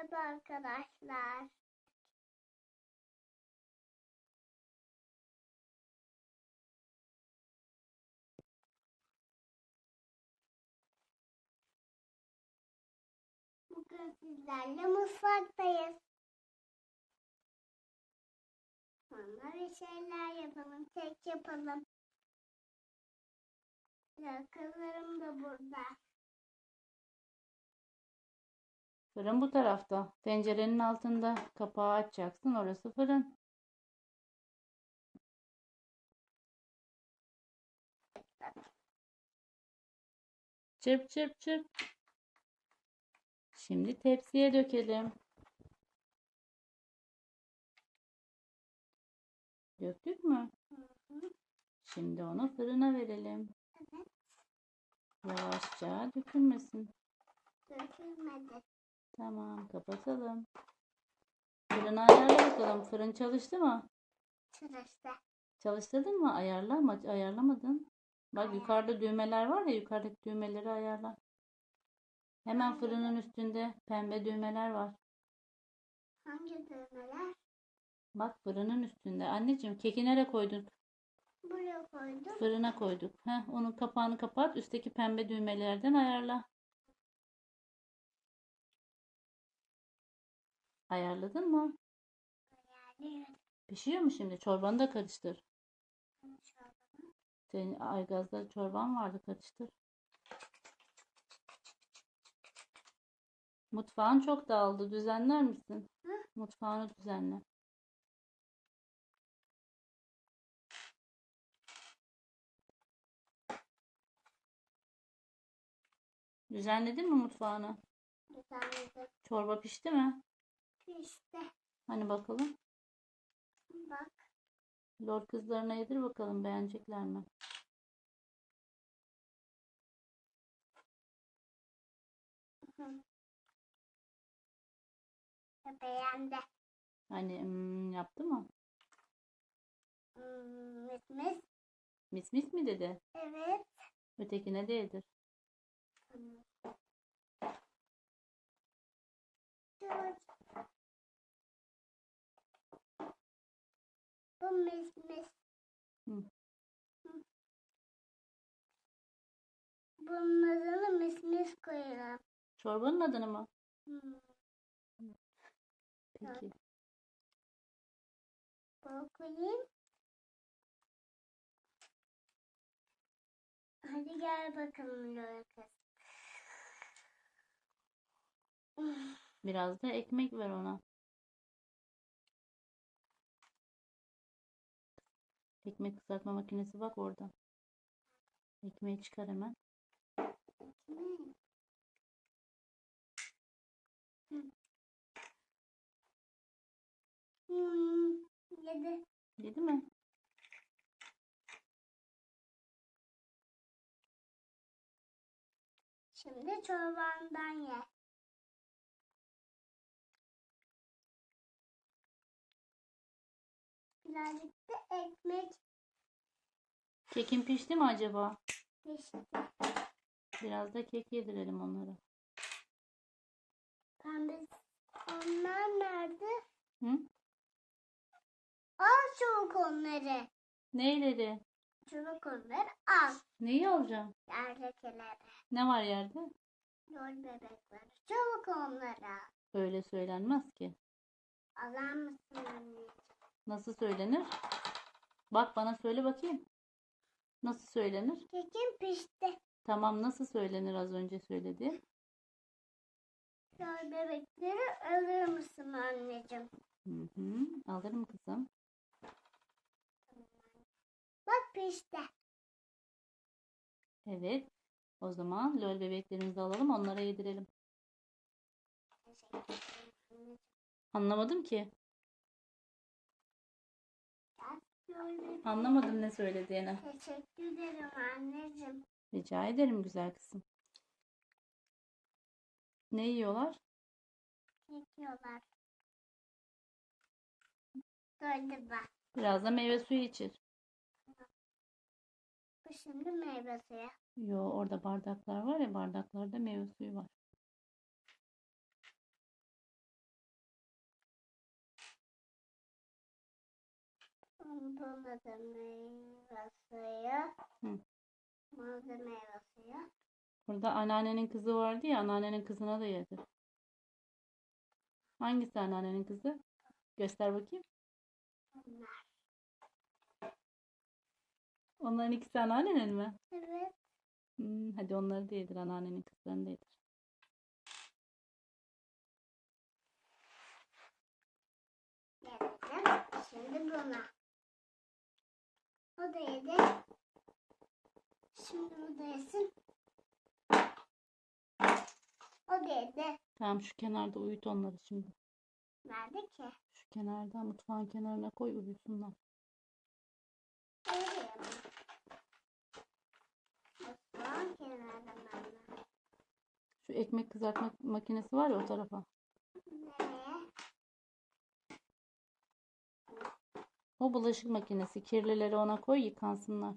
Merhaba arkadaşlar. Bugün sizlerle mutfaktayız. Sonra bir şeyler yapalım, kek yapalım. Yakınlarım da burada. Fırın bu tarafta. Tencerenin altında. Kapağı açacaksın. Orası fırın. Çırp çırp çırp. Şimdi tepsiye dökelim. Döktük mü? Hı hı. Şimdi onu fırına verelim. Evet, Yavaşça dökülmesin. dökülmedi. Tamam, kapatalım. Fırını ayarla bakalım. Fırın çalıştı mı? Çalıştı. Çalıştırdın mı? Ayarla ama ayarlamadın. Bak Ayar. yukarıda düğmeler var ya yukarıdaki düğmeleri ayarla. Hemen fırının üstünde pembe düğmeler var. Hangi düğmeler? Bak fırının üstünde. Anneciğim keki nereye koyduk? Buraya koydum. Fırına koyduk. Heh, onun kapağını kapat. Üstteki pembe düğmelerden ayarla. Ayarladın mı? Yani Pişiyor mu şimdi? Çorbanı da karıştır. Senin aygazda çorban vardı karıştır. Mutfağın çok dağıldı. Düzenler misin? Hı? Mutfağını düzenle. Düzenledin mi mutfağını? Düzenledim. Çorba pişti mi? Pişti. Hani bakalım. Bak. Lord kızlarına yedir bakalım beğenecekler mi? Hı. Beğendi. Hani hmm, yaptı mı? Hmm, mis mis. Mis mis mi dedi? Evet. Ötekine de yedir. Dur. Mis mis. Hı. Hı. Bunun adını mis mis koyalım. Çorbanın adını mı? Hmm. Peki. Bunu koyayım. Hadi gel bakalım Lola kız. Biraz da ekmek ver ona. Ekmek kızartma makinesi bak orada. Ekmeği çıkar hemen. Yedi. Yedi mi? Şimdi çorbandan ye. Birazcık da ekmek Kekin pişti mi acaba? pişti. Biraz da kek yedirelim onlara. Pembe onlar nerede? Hı? Al çabuk onları. Neyleri? Çabuk onları al. Neyi alacağım? Yerdekileri. Ne var yerde? Lol bebekleri. Çabuk onları al. Öyle söylenmez ki. Alır mısın anne? Nasıl söylenir? Bak bana söyle bakayım. Nasıl söylenir? Kekim pişti. Tamam nasıl söylenir az önce söyledi. Lol bebekleri alır mısın anneciğim? Hı hı. Alırım kızım. Bak pişti. Evet. O zaman lol bebeklerimizi alalım onlara yedirelim. Anlamadım ki. Anlamadım ne söylediğini. Teşekkür ederim anneciğim. Rica ederim güzel kızım. Ne yiyorlar? Çekiyorlar. Gördü bak. Biraz da meyve suyu içir. Bu şimdi meyve suyu. Yo orada bardaklar var ya bardaklarda meyve suyu var. Buna da meyve suyu. Hı. Buna da meyve suyu. Burada anneannenin kızı vardı ya anneannenin kızına da yedir. Hangisi anneannenin kızı? Göster bakayım. Bunlar. Onların ikisi anneannenin mi? Evet. Hmm, hadi onları da yedir anneannenin kızlarını da yedir. Yedim. Şimdi buna. Da yedi. Şimdi bu da yesin. O da yedi. Tamam şu kenarda uyut onları şimdi. Nerede ki? Şu kenarda mutfağın kenarına koy uyusunlar. Öyle? Mutfağın kenarında. Şu ekmek kızartma makinesi var ya o tarafa. Nereye? O bulaşık makinesi. Kirlileri ona koy yıkansınlar.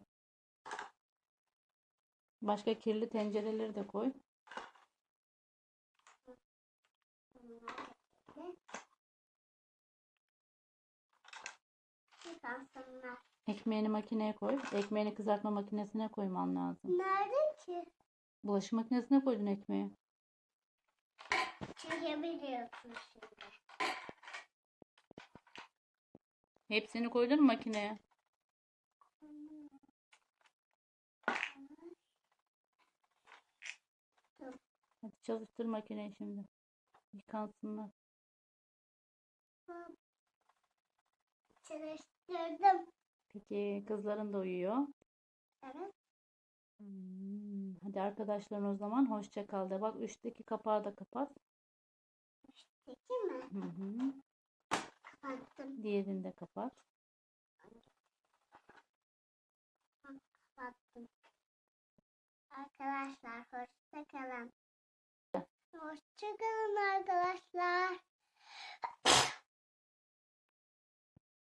Başka kirli tencereleri de koy. Ekmeğini makineye koy. Ekmeğini kızartma makinesine koyman lazım. Nerede ki? Bulaşık makinesine koydun ekmeği. Çekebiliyorsun şimdi. Hepsini koydun mu makineye? Hadi çalıştır makineyi şimdi. Yıkansınlar. Çalıştırdım. Peki kızların da uyuyor. Evet. Hmm, Hadi arkadaşlar o zaman hoşça kal de. Bak üstteki kapağı da kapat. Peki mi? Hı hı. Kapattım. Diğerini de kapat. Kapattım. Arkadaşlar hoşça kalın. Hoşça kalın arkadaşlar.